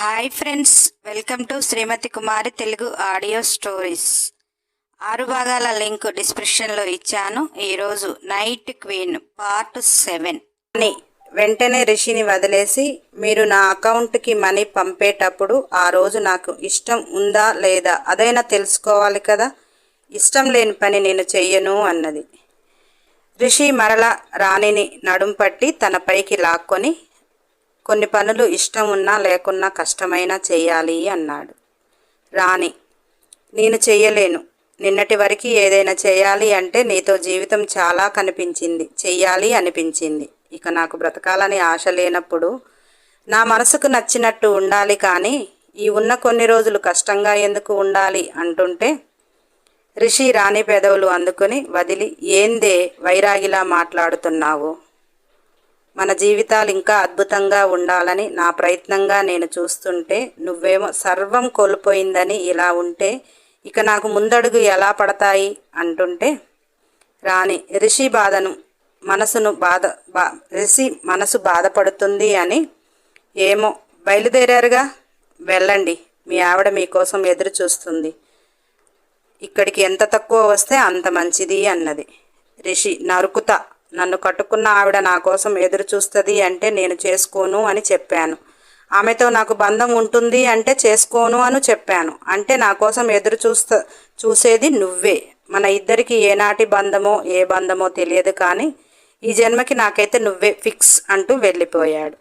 Hi friends welcome to Srimathi Kumari Telugu audio stories. ఆరు భాగాల link డిస్క్రిప్షన్లో ఇచ్చాను. ఈరోజు నైట్ క్వీన్ పార్ట్ సెవెన్. అని వెంటనే రిషిని వదిలేసి మీరు నా అకౌంట్కి మనీ పంపేటప్పుడు ఆ రోజు నాకు ఇష్టం ఉందా లేదా అదైనా తెలుసుకోవాలి కదా? ఇష్టం లేని పని నేను చెయ్యను అన్నది. రిషి మరల రాణిని నడుం పట్టి తన పైకి లాక్కొని కొన్ని పనులు ఇష్టం ఉన్నా లేకున్నా కష్టమైనా చేయాలి అన్నాడు. రాణి నేను చెయ్యలేను. నిన్నటి వరకు ఏదైనా చేయాలి అంటే నీతో జీవితం చాలా కనిపించింది. చెయ్యాలి అనిపించింది. ఇక నాకు బ్రతకాలని ఆశ లేనప్పుడు నా మనసుకు నచ్చినట్టు ఉండాలి కానీ ఈ ఉన్న కొన్ని రోజులు కష్టంగా ఎందుకు ఉండాలి అంటుంటే రిషి రాణి పెదవులు అందుకుని వదిలి ఏందే వైరాగిలా మాట్లాడుతున్నావు? మన జీవితాలు ఇంకా అద్భుతంగా ఉండాలని నా ప్రయత్నంగా నేను చూస్తుంటే నువ్వేమో సర్వం కోల్పోయిందని ఇలా ఉంటే ఇక నాకు ముందడుగు ఎలా పడతాయి అంటుంటే రాణి రిషి బాధను మనసును బాధ బా రిషి మనసు బాధపడుతుంది అని ఏమో బయలుదేరారుగా? వెళ్ళండి. మీ ఆవిడ మీకోసం ఎదురు చూస్తుంది. ఇక్కడికి ఎంత తక్కువ వస్తే అంత మంచిది అన్నది. రిషి నరుకుతా. నన్ను కట్టుకున్న ఆవిడ నా కోసం ఎదురు చూస్తుంది అంటే నేను చేసుకోను అని చెప్పాను. ఆమెతో నాకు బంధం ఉంటుంది అంటే చేసుకోను అని చెప్పాను. అంటే నా కోసం ఎదురు చూస్త చూసేది నువ్వే. మన ఇద్దరికి ఏనాటి బంధమో ఏ బంధమో తెలియదు కానీ ఈ జన్మకి నాకైతే నువ్వే ఫిక్స్ అంటూ వెళ్ళిపోయాడు.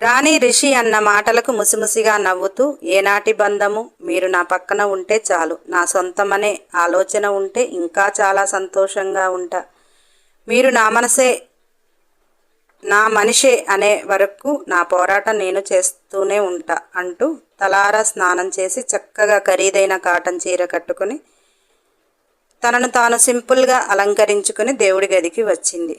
రాణి రిషి అన్న మాటలకు ముసిముసిగా నవ్వుతూ ఏనాటి బంధము? మీరు నా పక్కన ఉంటే చాలు. నా సొంతమనే ఆలోచన ఉంటే ఇంకా చాలా సంతోషంగా ఉంటా. మీరు నా మనసే నా మనిషే అనే వరకు నా పోరాటం నేను చేస్తూనే ఉంటా అంటూ తలారా స్నానం చేసి చక్కగా ఖరీదైన కాటన్ చీర కట్టుకుని తనను తాను సింపుల్గా అలంకరించుకుని దేవుడి గదికి వచ్చింది.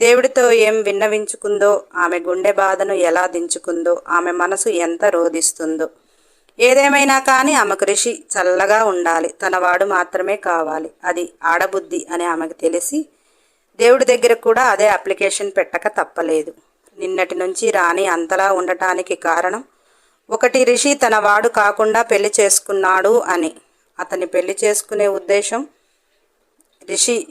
దేవుడితో ఏం విన్నవించుకుందో ఆమె గుండె బాధను ఎలా దించుకుందో ఆమె మనసు ఎంత రోధిస్తుందో. ఏదేమైనా కానీ ఆమెకు ఋషి చల్లగా ఉండాలి. తన వాడు మాత్రమే కావాలి. అది ఆడబుద్ధి అని ఆమెకు తెలిసి దేవుడి దగ్గర కూడా అదే అప్లికేషన్ పెట్టక తప్పలేదు. నిన్నటి నుంచి రాణి అంతలా ఉండటానికి కారణం ఒకటి రిషి తన వాడు కాకుండా పెళ్ళి చేసుకున్నాడు అని. అతని పెళ్ళి చేసుకునే ఉద్దేశం రిషి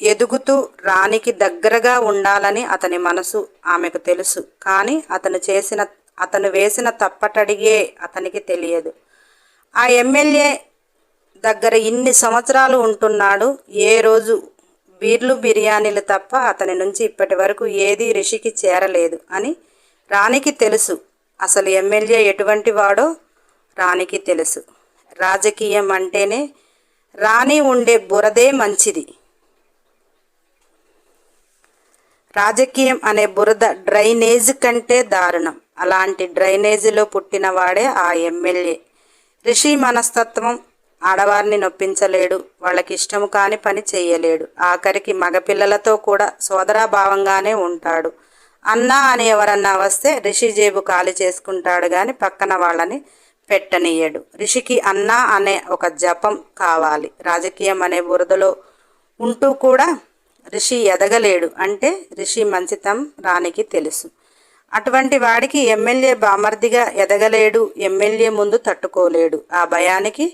ఎదుగుతూ రాణికి దగ్గరగా ఉండాలని అతని మనసు ఆమెకు తెలుసు. కానీ అతను చేసిన అతను వేసిన తప్పటడిగే అతనికి తెలియదు. ఆ ఎమ్మెల్యే దగ్గర ఇన్ని సంవత్సరాలు ఉంటున్నాడు. ఏ రోజు బీర్లు బిర్యానీలు తప్ప అతని నుంచి ఇప్పటి వరకు ఏదీ రిషికి చేరలేదు అని రాణికి తెలుసు. అసలు ఎమ్మెల్యే ఎటువంటి వాడో రాణికి తెలుసు. రాజకీయం అంటేనే రాణి ఉండే బురదే మంచిది. రాజకీయం అనే బురద డ్రైనేజ్ కంటే దారుణం. అలాంటి డ్రైనేజీలో పుట్టినవాడే ఆ ఎమ్మెల్యే. రిషి మనస్తత్వం ఆడవారిని నొప్పించలేడు వాళ్ళకి ఇష్టము కాని పని చేయలేడు. ఆఖరికి మగపిల్లలతో కూడా సోదరాభావంగానే ఉంటాడు. అన్నా అని ఎవరన్నా వస్తే రిషి జేబు ఖాళీ చేసుకుంటాడు కానీ పక్కన వాళ్ళని పెట్టనీయడు. రిషికి అన్నా అనే ఒక జపం కావాలి. రాజకీయం అనే బురదలో ఉంటూ కూడా రిషి ఎదగలేడు అంటే రిషి మంచితం రానికి తెలుసు. అటువంటి వాడికి ఎమ్మెల్యే బామర్దిగా ఎదగలేడు ఎమ్మెల్యే ముందు తట్టుకోలేడు. ఆ భయానికి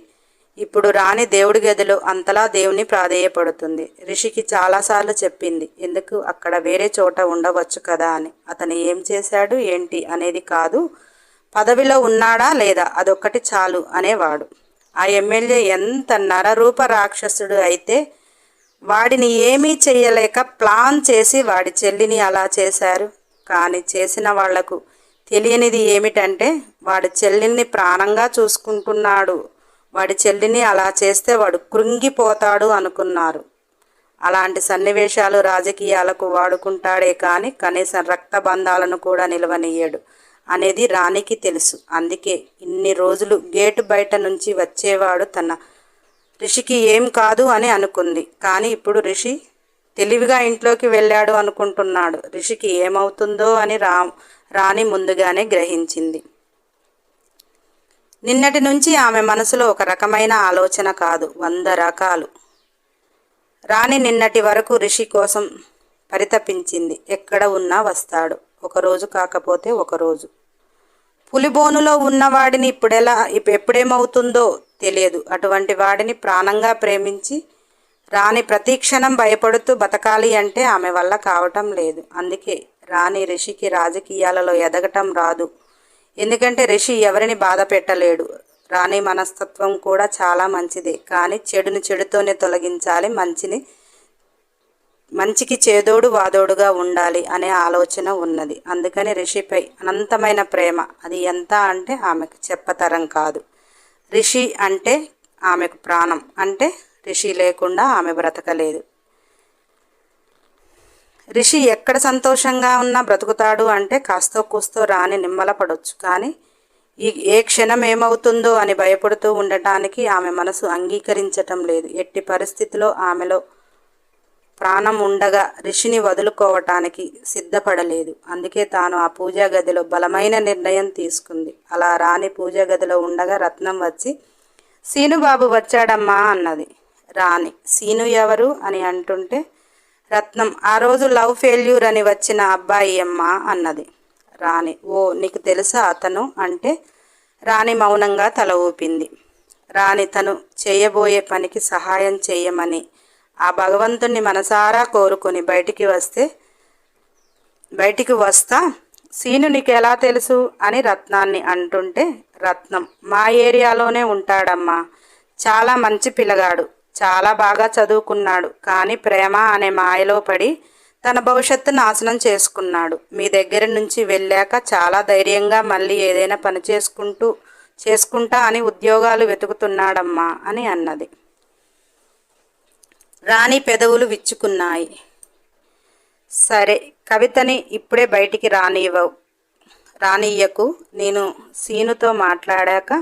ఇప్పుడు రాణి దేవుడి గదిలో అంతలా దేవుని ప్రాధేయపడుతుంది. రిషికి చాలాసార్లు చెప్పింది ఎందుకు అక్కడ వేరే చోట ఉండవచ్చు కదా అని. అతను ఏం చేశాడు ఏంటి అనేది కాదు పదవిలో ఉన్నాడా లేదా అదొక్కటి చాలు అనేవాడు. ఆ ఎమ్మెల్యే ఎంత నరరూప రాక్షసుడు అయితే వాడిని ఏమీ చేయలేక ప్లాన్ చేసి వాడి చెల్లిని అలా చేశారు. కానీ చేసిన వాళ్ళకు తెలియనిది ఏమిటంటే వాడి చెల్లిని ప్రాణంగా చూసుకుంటున్నాడు. వాడి చెల్లిని అలా చేస్తే వాడు కృంగిపోతాడు అనుకున్నారు. అలాంటి సన్నివేశాలు రాజకీయాలకు వాడుకుంటాడే కానీ కనీసం రక్త బంధాలను కూడా నిలవనీయడు అనేది రాణికి తెలుసు. అందుకే ఇన్ని రోజులు గేటు బయట నుంచి వచ్చేవాడు తన రిషికి ఏం కాదు అని అనుకుంది. కానీ ఇప్పుడు రిషి తెలివిగా ఇంట్లోకి వెళ్ళాడు అనుకుంటున్నాడు. రిషికి ఏమవుతుందో అని రా రాణి ముందుగానే గ్రహించింది. నిన్నటి నుంచి ఆమె మనసులో ఒక రకమైన ఆలోచన కాదు వంద రకాలు. రాణి నిన్నటి వరకు రిషి కోసం పరితపించింది. ఎక్కడ ఉన్నా వస్తాడు. ఒకరోజు కాకపోతే ఒకరోజు పులిబోనులో ఉన్నవాడిని ఇప్పుడెలా ఎప్పుడేమవుతుందో తెలియదు. అటువంటి వాడిని ప్రాణంగా ప్రేమించి రాణి ప్రతిక్షణం భయపడుతూ బతకాలి అంటే ఆమె వల్ల కావటం లేదు. అందుకే రాణి రిషికి రాజకీయాలలో ఎదగటం రాదు. ఎందుకంటే రిషి ఎవరిని బాధ పెట్టలేడు. రాణి మనస్తత్వం కూడా చాలా మంచిదే. కానీ చెడుని చెడుతోనే తొలగించాలి మంచిని మంచికి చేదోడు వాదోడుగా ఉండాలి అనే ఆలోచన ఉన్నది. అందుకని రిషిపై అనంతమైన ప్రేమ. అది ఎంత అంటే ఆమెకు చెప్పతరం కాదు. రిషి అంటే ఆమెకు ప్రాణం. అంటే రిషి లేకుండా ఆమె బ్రతకలేదు. రిషి ఎక్కడ సంతోషంగా ఉన్నా బ్రతుకుతాడు అంటే కాస్తో కూస్తో రాని నిమ్మలపడొచ్చు కానీ ఈ ఏ క్షణం ఏమవుతుందో అని భయపడుతూ ఉండటానికి ఆమె మనసు అంగీకరించటం లేదు. ఎట్టి పరిస్థితిలో ఆమెలో ప్రాణం ఉండగా రిషిని వదులుకోవటానికి సిద్ధపడలేదు. అందుకే తాను ఆ పూజా గదిలో బలమైన నిర్ణయం తీసుకుంది. అలా రాణి పూజా గదిలో ఉండగా రత్నం వచ్చి సీనుబాబు వచ్చాడమ్మా అన్నది. రాణి సీను ఎవరు? అని అంటుంటే రత్నం ఆ రోజు లవ్ ఫెయిల్యూర్ అని వచ్చిన అబ్బాయి అమ్మా అన్నది. రాణి ఓ నీకు తెలుసా అతను? అంటే రాణి మౌనంగా తల ఊపింది. రాణి తను చేయబోయే పనికి సహాయం చేయమని ఆ భగవంతుణ్ణి మనసారా కోరుకొని బయటికి వస్తే బయటికి వస్తా సీను నీకు ఎలా తెలుసు అని రత్నాన్ని అంటుంటే రత్నం మా ఏరియాలోనే ఉంటాడమ్మా. చాలా మంచి పిల్లగాడు. చాలా బాగా చదువుకున్నాడు. కానీ ప్రేమ అనే మాయలో పడి తన భవిష్యత్తు నాశనం చేసుకున్నాడు. మీ దగ్గర నుంచి వెళ్ళాక చాలా ధైర్యంగా మళ్ళీ ఏదైనా పని చేసుకుంటూ చేసుకుంటా అని ఉద్యోగాలు వెతుకుతున్నాడమ్మా అని అన్నది. రాణి పెదవులు విచ్చుకున్నాయి. సరే కవితని ఇప్పుడే బయటికి రానివ్వవు రానియ్యకు నేను సీనుతో మాట్లాడాక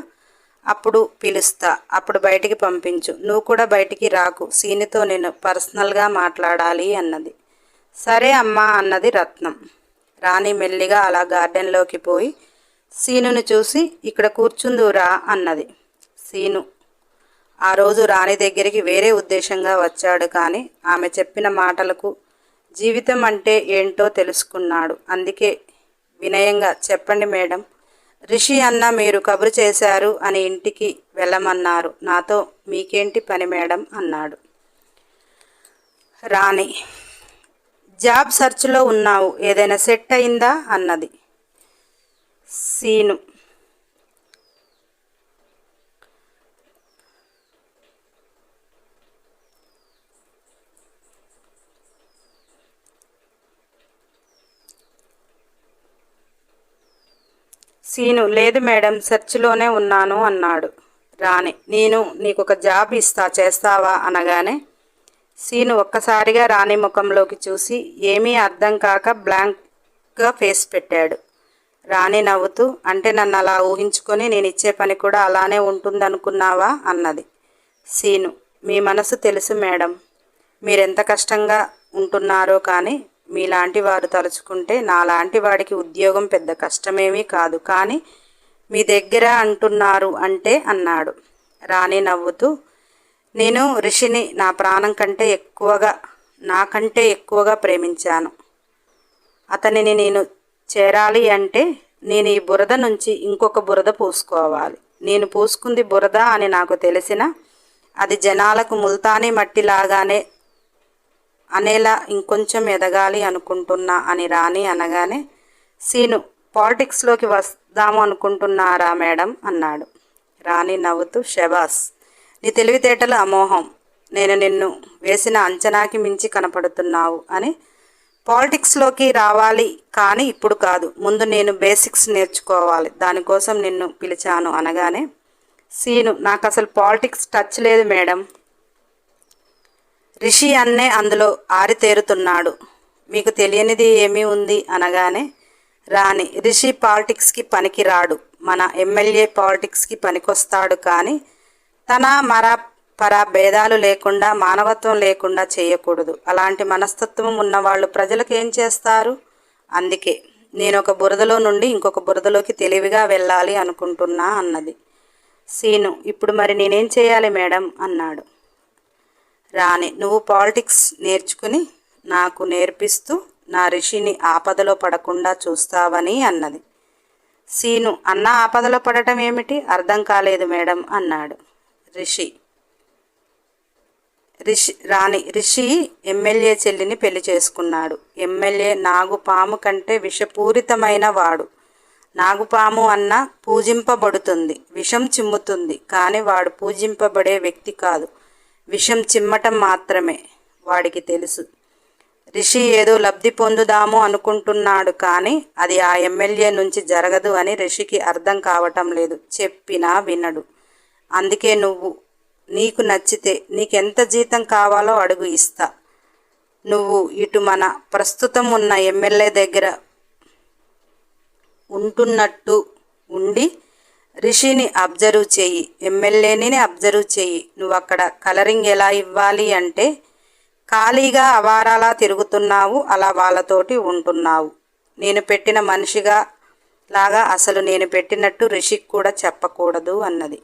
అప్పుడు పిలుస్తా. అప్పుడు బయటికి పంపించు. నువ్వు కూడా బయటికి రాకు. సీనుతో నేను పర్సనల్గా మాట్లాడాలి అన్నది. సరే అమ్మా అన్నది రత్నం. రాణి మెల్లిగా అలా గార్డెన్లోకి పోయి సీనుని చూసి ఇక్కడ కూర్చుందురా అన్నది. సీను ఆ రోజు రాణి దగ్గరికి వేరే ఉద్దేశంగా వచ్చాడు కానీ ఆమె చెప్పిన మాటలకు జీవితం అంటే ఏంటో తెలుసుకున్నాడు. అందుకే వినయంగా చెప్పండి మేడం రిషి అన్న మీరు కబురు చేశారు అని ఇంటికి వెళ్ళమన్నారు. నాతో మీకేంటి పని మేడం? అన్నాడు. రాణి జాబ్ సర్చ్లో ఉన్నావు. ఏదైనా సెట్ అయిందా? అన్నది. సీను సీను లేదు మేడం సెర్చ్లోనే ఉన్నాను అన్నాడు. రాణి నేను నీకు ఒక జాబ్ ఇస్తా చేస్తావా అనగానే సీను ఒక్కసారిగా రాణి ముఖంలోకి చూసి ఏమీ అర్థం కాక బ్లాంక్గా ఫేస్ పెట్టాడు. రాణి నవ్వుతూ అంటే నన్ను అలా ఊహించుకొని నేను ఇచ్చే పని కూడా అలానే ఉంటుందనుకున్నావా అన్నది. సీను మీ మనసు తెలుసు మేడం. మీరెంత కష్టంగా ఉంటున్నారో కానీ మీలాంటి వారు తలుచుకుంటే నాలాంటి వాడికి ఉద్యోగం పెద్ద కష్టమేమీ కాదు. కానీ మీ దగ్గర అంటున్నారు అంటే అన్నాడు. రాణి నవ్వుతూ నేను రిషిని నా ప్రాణం కంటే ఎక్కువగా నాకంటే ఎక్కువగా ప్రేమించాను. అతనిని నేను చేరాలి అంటే నేను ఈ బురద నుంచి ఇంకొక బురద పూసుకోవాలి. నేను పూసుకుంది బురద అని నాకు తెలిసిన అది జనాలకు ముల్తానీ మట్టిలాగానే అనేలా ఇంకొంచెం ఎదగాలి అనుకుంటున్నా అని రాణి అనగానే సీను పాలిటిక్స్లోకి వస్తాము అనుకుంటున్నారా మేడం? అన్నాడు. రాణి నవ్వుతూ షబాస్ నీ తెలివితేటలు అమోహం. నేను నిన్ను వేసిన అంచనాకి మించి కనపడుతున్నావు అని. పాలిటిక్స్లోకి రావాలి కానీ ఇప్పుడు కాదు. ముందు నేను బేసిక్స్ నేర్చుకోవాలి. దానికోసం నిన్ను పిలిచాను అనగానే సీను నాకు అసలు పాలిటిక్స్ టచ్ లేదు మేడం. రిషి అన్నే అందులో ఆరితేరుతున్నాడు. మీకు తెలియనిది ఏమీ ఉంది అనగానే రాణి రిషి పాలిటిక్స్కి పనికిరాడు. మన ఎమ్మెల్యే పాలిటిక్స్కి పనికొస్తాడు కానీ తన మర పర భేదాలు లేకుండా మానవత్వం లేకుండా చేయకూడదు. అలాంటి మనస్తత్వం ఉన్నవాళ్ళు ప్రజలకు ఏం చేస్తారు? అందుకే నేను ఒక బురదలో నుండి ఇంకొక బురదలోకి తెలివిగా వెళ్ళాలి అనుకుంటున్నా అన్నది. సీను ఇప్పుడు మరి నేనేం చేయాలి మేడం? అన్నాడు. రాణి నువ్వు పాలిటిక్స్ నేర్చుకుని నాకు నేర్పిస్తూ నా రిషిని ఆపదలో పడకుండా చూస్తావని అన్నది. సీను అన్న ఆపదలో పడటం ఏమిటి? అర్థం కాలేదు మేడం అన్నాడు రిషి. రిషి రాణి రిషి ఎమ్మెల్యే చెల్లిని పెళ్ళి చేసుకున్నాడు. ఎమ్మెల్యే నాగుపాము కంటే విషపూరితమైన వాడు. నాగుపాము అన్న పూజింపబడుతుంది. విషం చిమ్ముతుంది. కానీ వాడు పూజింపబడే వ్యక్తి కాదు. విషం చిమ్మటం మాత్రమే వాడికి తెలుసు. రిషి ఏదో లబ్ధి పొందుదాము అనుకుంటున్నాడు కానీ అది ఆ ఎమ్మెల్యే నుంచి జరగదు అని రిషికి అర్థం కావటం లేదు. చెప్పినా వినడు. అందుకే నువ్వు నీకు నచ్చితే నీకెంత జీతం కావాలో అడుగు ఇస్తా. నువ్వు ఇటు మన ప్రస్తుతం ఉన్న ఎమ్మెల్యే దగ్గర ఉంటున్నట్టు ఉండి రిషిని అబ్జర్వ్ చెయ్యి ఎమ్మెల్యేని అబ్జర్వ్ చెయ్యి నువ్వు అక్కడ కలరింగ్ ఎలా ఇవ్వాలి అంటే ఖాళీగా అవారాలా తిరుగుతున్నావు అలా వాళ్ళతోటి ఉంటున్నావు. నేను పెట్టిన మనిషిగా లాగా అసలు నేను పెట్టినట్టు రిషికి కూడా చెప్పకూడదు అన్నది.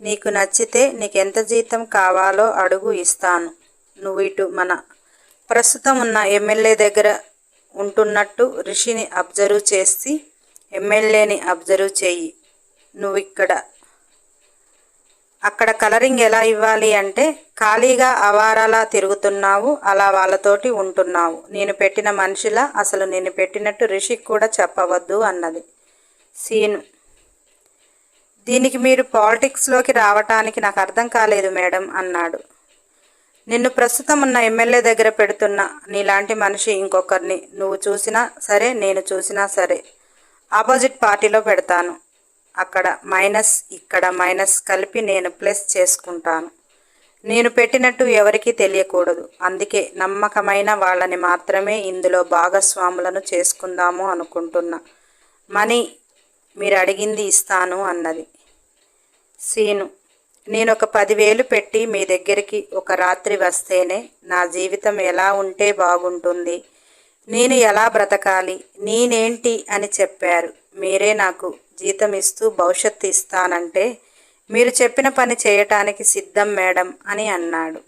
నీకు నచ్చితే నీకు ఎంత జీతం కావాలో అడుగు ఇస్తాను. నువ్వు ఇటు మన ప్రస్తుతం ఉన్న ఎమ్మెల్యే దగ్గర ఉంటున్నట్టు రిషిని అబ్జర్వ్ చేసి ఎమ్మెల్యేని అబ్జర్వ్ చెయ్యి నువ్వు ఇక్కడ. అక్కడ కలరింగ్ ఎలా ఇవ్వాలి అంటే ఖాళీగా అవారాలా తిరుగుతున్నావు అలా వాళ్ళతోటి ఉంటున్నావు. నేను పెట్టిన మనిషిలా అసలు నేను పెట్టినట్టు రిషికి కూడా చెప్పవద్దు అన్నది. సీను. దీనికి మీరు పాలిటిక్స్లోకి రావటానికి నాకు అర్థం కాలేదు మేడం అన్నాడు. నిన్ను ప్రస్తుతం ఉన్న ఎమ్మెల్యే దగ్గర పెడుతున్న నీలాంటి మనిషి ఇంకొకరిని నువ్వు చూసినా సరే నేను చూసినా సరే. ఆపోజిట్ పార్టీలో పెడతాను. అక్కడ మైనస్ ఇక్కడ మైనస్ కలిపి నేను ప్లస్ చేసుకుంటాను. నేను పెట్టినట్టు ఎవరికీ తెలియకూడదు. అందుకే నమ్మకమైన వాళ్ళని మాత్రమే ఇందులో భాగస్వాములను చేసుకుందాము అనుకుంటున్నా. మనీ మీరు అడిగింది ఇస్తాను అన్నది. సీను నేను ఒక పదివేలు పెట్టి మీ దగ్గరికి ఒక రాత్రి వస్తేనే నా జీవితం ఎలా ఉంటే బాగుంటుంది? నేను ఎలా బ్రతకాలి? నేనేంటి అని చెప్పారు. మీరే నాకు జీతం ఇస్తూ భవిష్యత్తు ఇస్తానంటే మీరు చెప్పిన పని చేయటానికి సిద్ధం మేడం అని అన్నాడు.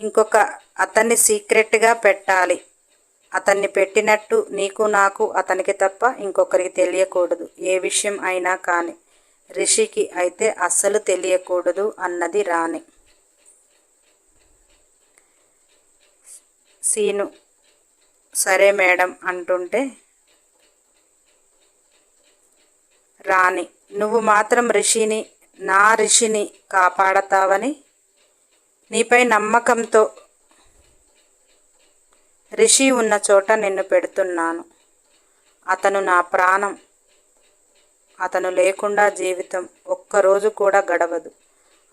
ఇంకొక అతన్ని సీక్రెట్గా పెట్టాలి. అతన్ని పెట్టినట్టు నీకు నాకు అతనికి తప్ప ఇంకొకరికి తెలియకూడదు. ఏ విషయం అయినా కానీ రిషికి అయితే అస్సలు తెలియకూడదు అన్నది రాణి. సీను సరే మేడం అంటుంటే రాణి నువ్వు మాత్రం రిషిని నా రిషిని కాపాడతావని నీపై నమ్మకంతో రిషి ఉన్న చోట నిన్ను పెడుతున్నాను. అతను నా ప్రాణం. అతను లేకుండా జీవితం ఒక్కరోజు కూడా గడవదు.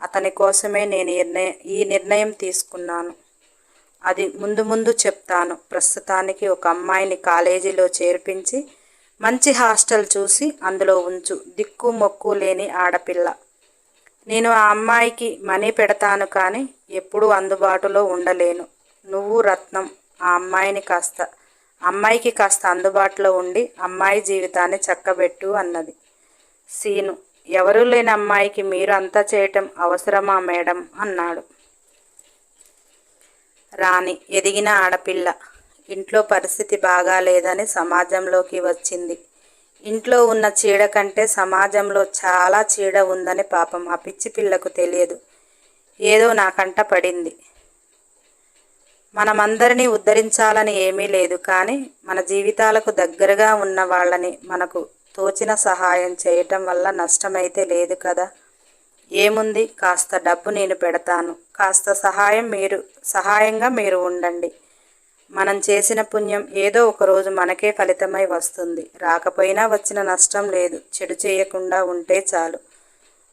అతని కోసమే నేను నిర్ణయ ఈ నిర్ణయం తీసుకున్నాను. అది ముందు ముందు చెప్తాను. ప్రస్తుతానికి ఒక అమ్మాయిని కాలేజీలో చేర్పించి మంచి హాస్టల్ చూసి అందులో ఉంచు. దిక్కు మొక్కు లేని ఆడపిల్ల. నేను ఆ అమ్మాయికి మనీ పెడతాను కానీ ఎప్పుడూ అందుబాటులో ఉండలేను. నువ్వు రత్నం. ఆ అమ్మాయిని కాస్త అమ్మాయికి కాస్త అందుబాటులో ఉండి అమ్మాయి జీవితాన్ని చక్కబెట్టు అన్నది. సీను ఎవరూ లేని అమ్మాయికి మీరు అంతా చేయటం అవసరమా మేడం? అన్నాడు. రాణి ఎదిగిన ఆడపిల్ల. ఇంట్లో పరిస్థితి బాగాలేదని సమాజంలోకి వచ్చింది. ఇంట్లో ఉన్న చీడ కంటే సమాజంలో చాలా చీడ ఉందని పాపం ఆ పిచ్చి పిల్లకు తెలియదు. ఏదో నాకంట పడింది. మనమందరినీ ఉద్ధరించాలని ఏమీ లేదు కానీ మన జీవితాలకు దగ్గరగా ఉన్న వాళ్ళని మనకు తోచిన సహాయం చేయటం వల్ల నష్టమైతే లేదు కదా. ఏముంది? కాస్త డబ్బు నేను పెడతాను. కాస్త సహాయం మీరు సహాయంగా మీరు ఉండండి. మనం చేసిన పుణ్యం ఏదో ఒకరోజు మనకే ఫలితమై వస్తుంది. రాకపోయినా వచ్చిన నష్టం లేదు. చెడు చేయకుండా ఉంటే చాలు.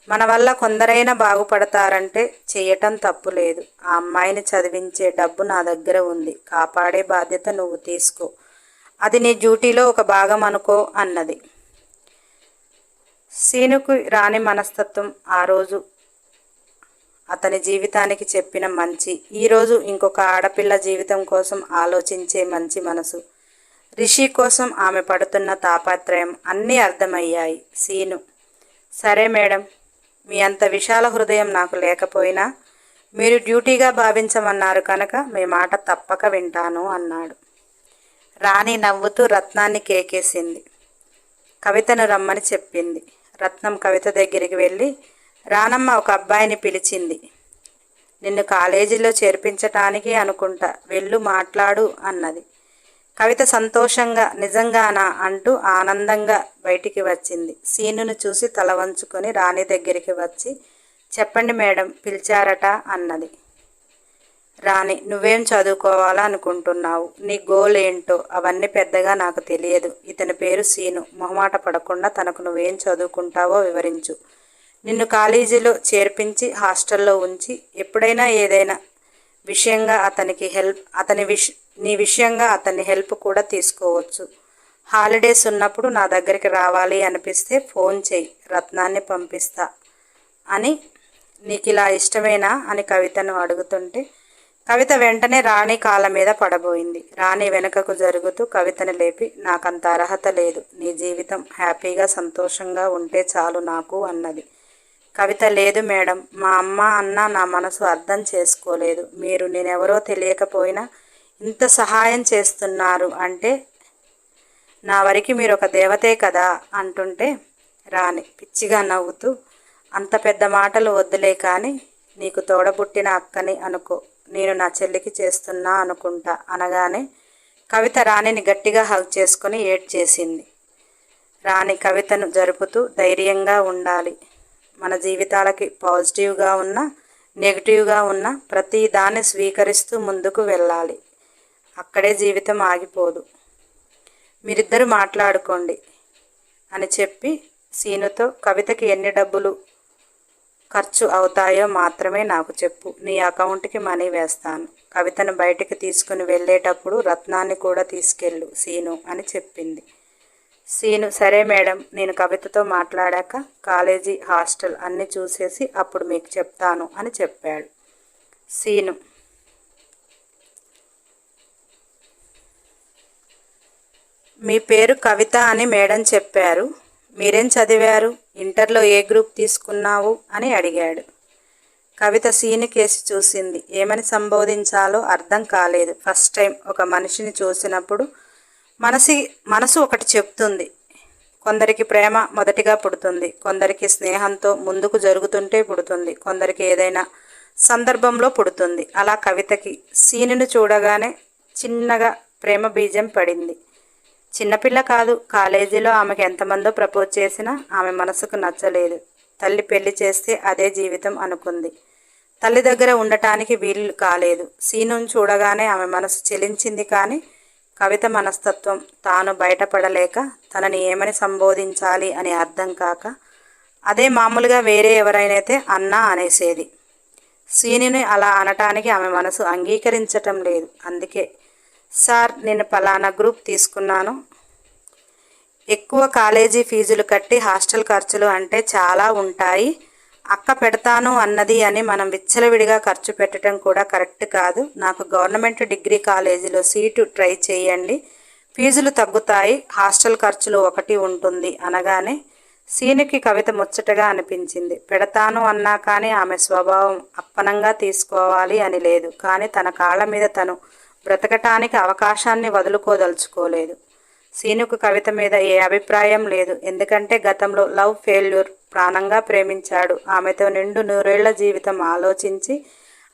మన వల్ల కొందరైనా బాగుపడతారంటే చేయటం తప్పు లేదు. ఆ అమ్మాయిని చదివించే డబ్బు నా దగ్గర ఉంది. కాపాడే బాధ్యత నువ్వు తీసుకో. అది నీ డ్యూటీలో ఒక భాగం అనుకో అన్నది. సీనుకు రాని మనస్తత్వం ఆ రోజు అతని జీవితానికి చెప్పిన మంచి. ఈరోజు ఇంకొక ఆడపిల్ల జీవితం కోసం ఆలోచించే మంచి మనసు. రిషి కోసం ఆమె పడుతున్న తాపత్రయం అన్నీ అర్థమయ్యాయి. సీను సరే మేడం మీ అంత విశాల హృదయం నాకు లేకపోయినా మీరు డ్యూటీగా భావించమన్నారు కనుక మీ మాట తప్పక వింటాను అన్నాడు. రాణి నవ్వుతూ రత్నాన్ని కేకేసింది. కవితను రమ్మని చెప్పింది. రత్నం కవిత దగ్గరికి వెళ్ళి రానమ్మ ఒక అబ్బాయిని పిలిచింది. నిన్ను కాలేజీలో చేర్పించటానికి అనుకుంటా వెళ్ళు మాట్లాడు అన్నది. కవిత సంతోషంగా నిజంగానా అంటూ ఆనందంగా బయటికి వచ్చింది. సీనును చూసి తల వంచుకొని రాణి దగ్గరికి వచ్చి చెప్పండి మేడం పిలిచారట అన్నది. రాణి నువ్వేం చదువుకోవాలనుకుంటున్నావు నీ గోల్ ఏంటో? అవన్నీ పెద్దగా నాకు తెలియదు. ఇతని పేరు సీను. మొహమాట పడకుండా తనకు నువ్వేం చదువుకుంటావో వివరించు. నిన్ను కాలేజీలో చేర్పించి హాస్టల్లో ఉంచి ఎప్పుడైనా ఏదైనా విషయంగా అతనికి హెల్ప్ అతని విష నీ విషయంగా అతని హెల్ప్ కూడా తీసుకోవచ్చు. హాలిడేస్ ఉన్నప్పుడు నా దగ్గరికి రావాలి అనిపిస్తే ఫోన్ చేయి రత్నాన్ని పంపిస్తా అని నీకు ఇలా ఇష్టమేనా అని కవితను అడుగుతుంటే కవిత వెంటనే రాణి కాళ్ళ మీద పడబోయింది. రాణి వెనుకకు జరుగుతూ కవితను లేపి నాకంత అర్హత లేదు. నీ జీవితం హ్యాపీగా సంతోషంగా ఉంటే చాలు నాకు అన్నది. కవిత లేదు మేడం. మా అమ్మ అన్న నా మనసు అర్థం చేసుకోలేదు. మీరు నేనెవరో తెలియకపోయినా ఇంత సహాయం చేస్తున్నారు అంటే నా వరకు మీరు ఒక దేవతే కదా అంటుంటే రాణి పిచ్చిగా నవ్వుతూ అంత పెద్ద మాటలు వద్దులే కానీ నీకు తోడబుట్టిన అక్కని అనుకో. నేను నా చెల్లికి చేస్తున్నా అనుకుంటా అనగానే కవిత రాణిని గట్టిగా హగ్ చేసుకుని ఏడ్ చేసింది రాణి కవితను జరుపుతూ ధైర్యంగా ఉండాలి. మన జీవితాలకి పాజిటివ్గా ఉన్న నెగిటివ్గా ఉన్న ప్రతి దాన్ని స్వీకరిస్తూ ముందుకు వెళ్ళాలి. అక్కడే జీవితం ఆగిపోదు. మీరిద్దరు మాట్లాడుకోండి అని చెప్పి సీనుతో కవితకి ఎన్ని డబ్బులు ఖర్చు అవుతాయో మాత్రమే నాకు చెప్పు. నీ అకౌంట్కి మనీ వేస్తాను. కవితను బయటికి తీసుకుని వెళ్ళేటప్పుడు రత్నాన్ని కూడా తీసుకెళ్ళు సీను అని చెప్పింది. సీను సరే మేడం నేను కవితతో మాట్లాడాక కాలేజీ హాస్టల్ అన్నీ చూసేసి అప్పుడు మీకు చెప్తాను అని చెప్పాడు. సీను. మీ పేరు కవిత అని మేడం చెప్పారు. మీరేం చదివారు? ఇంటర్లో ఏ గ్రూప్ తీసుకున్నావు? అని అడిగాడు. కవిత సీని కేసి చూసింది. ఏమని సంబోధించాలో అర్థం కాలేదు. ఫస్ట్ టైం ఒక మనిషిని చూసినప్పుడు మనసి మనసు ఒకటి చెప్తుంది. కొందరికి ప్రేమ మొదటిగా పుడుతుంది. కొందరికి స్నేహంతో ముందుకు జరుగుతుంటే పుడుతుంది. కొందరికి ఏదైనా సందర్భంలో పుడుతుంది. అలా కవితకి సీనును చూడగానే చిన్నగా ప్రేమ బీజం పడింది. చిన్నపిల్ల కాదు కాలేజీలో ఆమెకు ఎంతమందో ప్రపోజ్ చేసినా ఆమె మనసుకు నచ్చలేదు. తల్లి పెళ్ళి చేస్తే అదే జీవితం అనుకుంది. తల్లి దగ్గర ఉండటానికి వీలు కాలేదు. సీనును చూడగానే ఆమె మనసు చెలించింది కానీ కవిత మనస్తత్వం తాను బయటపడలేక తనని ఏమని సంబోధించాలి అని అర్థం కాక అదే మామూలుగా వేరే ఎవరైనైతే అన్నా అనేసేది. సీనిని అలా అనటానికి ఆమె మనసు అంగీకరించటం లేదు. అందుకే సార్ నేను పలానా గ్రూప్ తీసుకున్నాను. ఎక్కువ కాలేజీ ఫీజులు కట్టి హాస్టల్ ఖర్చులు అంటే చాలా ఉంటాయి. అక్క పెడతాను అన్నది అని మనం విచ్చలవిడిగా ఖర్చు పెట్టడం కూడా కరెక్ట్ కాదు. నాకు గవర్నమెంట్ డిగ్రీ కాలేజీలో సీటు ట్రై చేయండి. ఫీజులు తగ్గుతాయి. హాస్టల్ ఖర్చులు ఒకటి ఉంటుంది అనగానే సీనుకి కవిత ముచ్చటగా అనిపించింది. పెడతాను అన్నా కానీ ఆమె స్వభావం అప్పనంగా తీసుకోవాలి అని లేదు. కానీ తన కాళ్ళ మీద తను బ్రతకటానికి అవకాశాన్ని వదులుకోదలుచుకోలేదు. సీనుకు కవిత మీద ఏ అభిప్రాయం లేదు. ఎందుకంటే గతంలో లవ్ ఫెయిల్యూర్ ప్రాణంగా ప్రేమించాడు. ఆమెతో నిండు నూరేళ్ళ జీవితం ఆలోచించి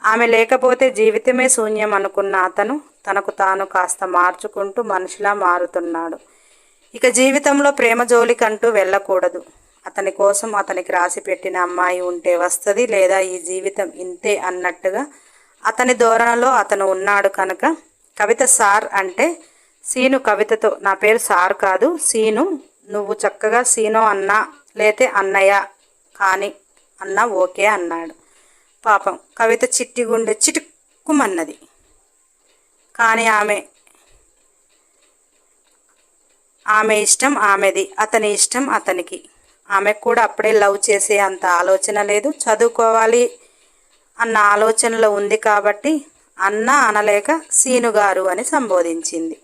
ఆమె లేకపోతే జీవితమే శూన్యం అనుకున్న అతను తనకు తాను కాస్త మార్చుకుంటూ మనిషిలా మారుతున్నాడు. ఇక జీవితంలో ప్రేమ జోలికంటూ వెళ్ళకూడదు. అతని కోసం అతనికి రాసి పెట్టిన అమ్మాయి ఉంటే వస్తుంది లేదా ఈ జీవితం ఇంతే అన్నట్టుగా అతని ధోరణలో అతను ఉన్నాడు కనుక కవిత సార్ అంటే సీను కవితతో నా పేరు సార్ కాదు సీను నువ్వు చక్కగా సీనో అన్నా లేతే అన్నయ్య కానీ అన్న ఓకే అన్నాడు. పాపం కవిత చిట్టి గుండె చిటుక్కుమన్నది. కానీ ఆమె ఆమె ఇష్టం ఆమెది అతని ఇష్టం అతనికి. ఆమెకు కూడా అప్పుడే లవ్ చేసే అంత ఆలోచన లేదు. చదువుకోవాలి అన్న ఆలోచనలో ఉంది కాబట్టి అన్న అనలేక సీనుగారు అని సంబోధించింది.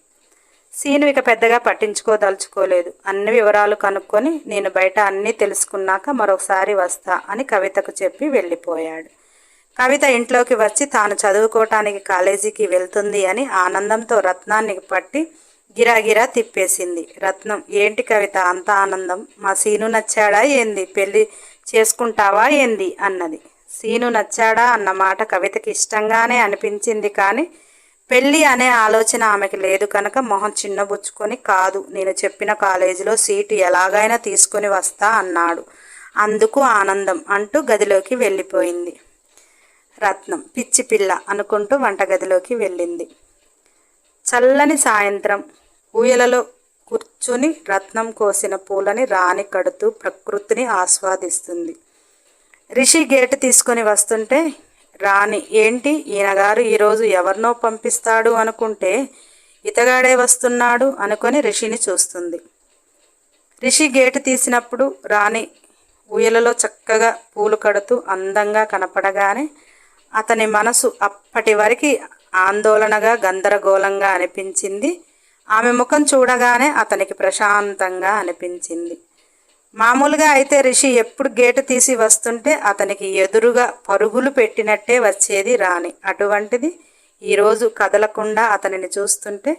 సీను ఇక పెద్దగా పట్టించుకోదలుచుకోలేదు. అన్ని వివరాలు కనుక్కొని నేను బయట అన్నీ తెలుసుకున్నాక మరొకసారి వస్తా అని కవితకు చెప్పి వెళ్ళిపోయాడు. కవిత ఇంట్లోకి వచ్చి తాను చదువుకోవటానికి కాలేజీకి వెళ్తుంది అని ఆనందంతో రత్నాన్ని పట్టి గిరాగిరా తిప్పేసింది. రత్నం ఏంటి కవిత అంత ఆనందం? మా సీను నచ్చాడా ఏంది? పెళ్ళి చేసుకుంటావా ఏంది? అన్నది. సీను నచ్చాడా? అన్న మాట కవితకి ఇష్టంగానే అనిపించింది కానీ పెళ్ళి అనే ఆలోచన ఆమెకి లేదు కనుక మొహం చిన్నబుచ్చుకొని కాదు నేను చెప్పిన కాలేజీలో సీటు ఎలాగైనా తీసుకొని వస్తా అన్నాడు. అందుకు ఆనందం అంటూ గదిలోకి వెళ్ళిపోయింది. రత్నం పిచ్చి పిల్ల అనుకుంటూ వంటగదిలోకి వెళ్ళింది. చల్లని సాయంత్రం ఊయలలో కూర్చుని రత్నం కోసిన పూలని రాణి కడుతూ ప్రకృతిని ఆస్వాదిస్తుంది. రిషి గేటు తీసుకొని వస్తుంటే రాణి ఏంటి? ఈయనగారు ఈరోజు ఎవరినో పంపిస్తాడు అనుకుంటే ఇతగాడే వస్తున్నాడు అనుకొని రిషిని చూస్తుంది. రిషి గేటు తీసినప్పుడు రాణి ఊయలలో చక్కగా పూలు కడుతూ అందంగా కనపడగానే అతని మనసు అప్పటి వరకు ఆందోళనగా గందరగోళంగా అనిపించింది. ఆమె ముఖం చూడగానే అతనికి ప్రశాంతంగా అనిపించింది. మామూలుగా అయితే రిషి ఎప్పుడు గేటు తీసి వస్తుంటే అతనికి ఎదురుగా పరుగులు పెట్టినట్టే వచ్చేది రాణి. అటువంటిది ఈరోజు కదలకుండా అతనిని చూస్తుంటే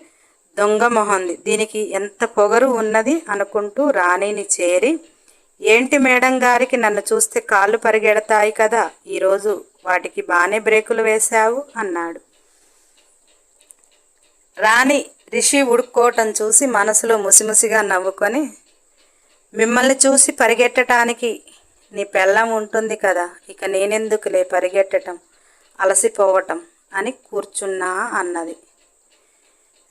దొంగ మొహంది. దీనికి ఎంత పొగరు ఉన్నది అనుకుంటూ రాణిని చేరి ఏంటి మేడం గారికి నన్ను చూస్తే కాళ్ళు పరిగెడతాయి కదా ఈరోజు వాటికి బాగానే బ్రేకులు వేశావు అన్నాడు. రాణి రిషి ఉడుక్కోవటం చూసి మనసులో ముసిముసిగా నవ్వుకొని మిమ్మల్ని చూసి పరిగెట్టడానికి నీ పెళ్ళం ఉంటుంది కదా ఇక నేనెందుకులే పరిగెట్టడం అలసిపోవటం అని కూర్చున్నా అన్నది.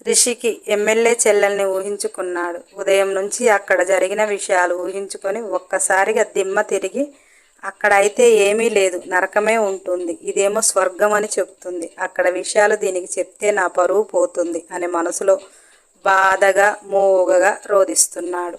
రిషికి ఎమ్మెల్యే చెల్లెల్ని ఊహించుకున్నాడు. ఉదయం నుంచి అక్కడ జరిగిన విషయాలు ఊహించుకొని ఒక్కసారిగా దిమ్మ తిరిగి అక్కడ అయితే ఏమీ లేదు నరకమే ఉంటుంది ఇదేమో స్వర్గం అని చెప్తుంది. అక్కడ విషయాలు దీనికి చెప్తే నా పరువు పోతుంది అని మనసులో బాధగా మోగగా రోధిస్తున్నాడు.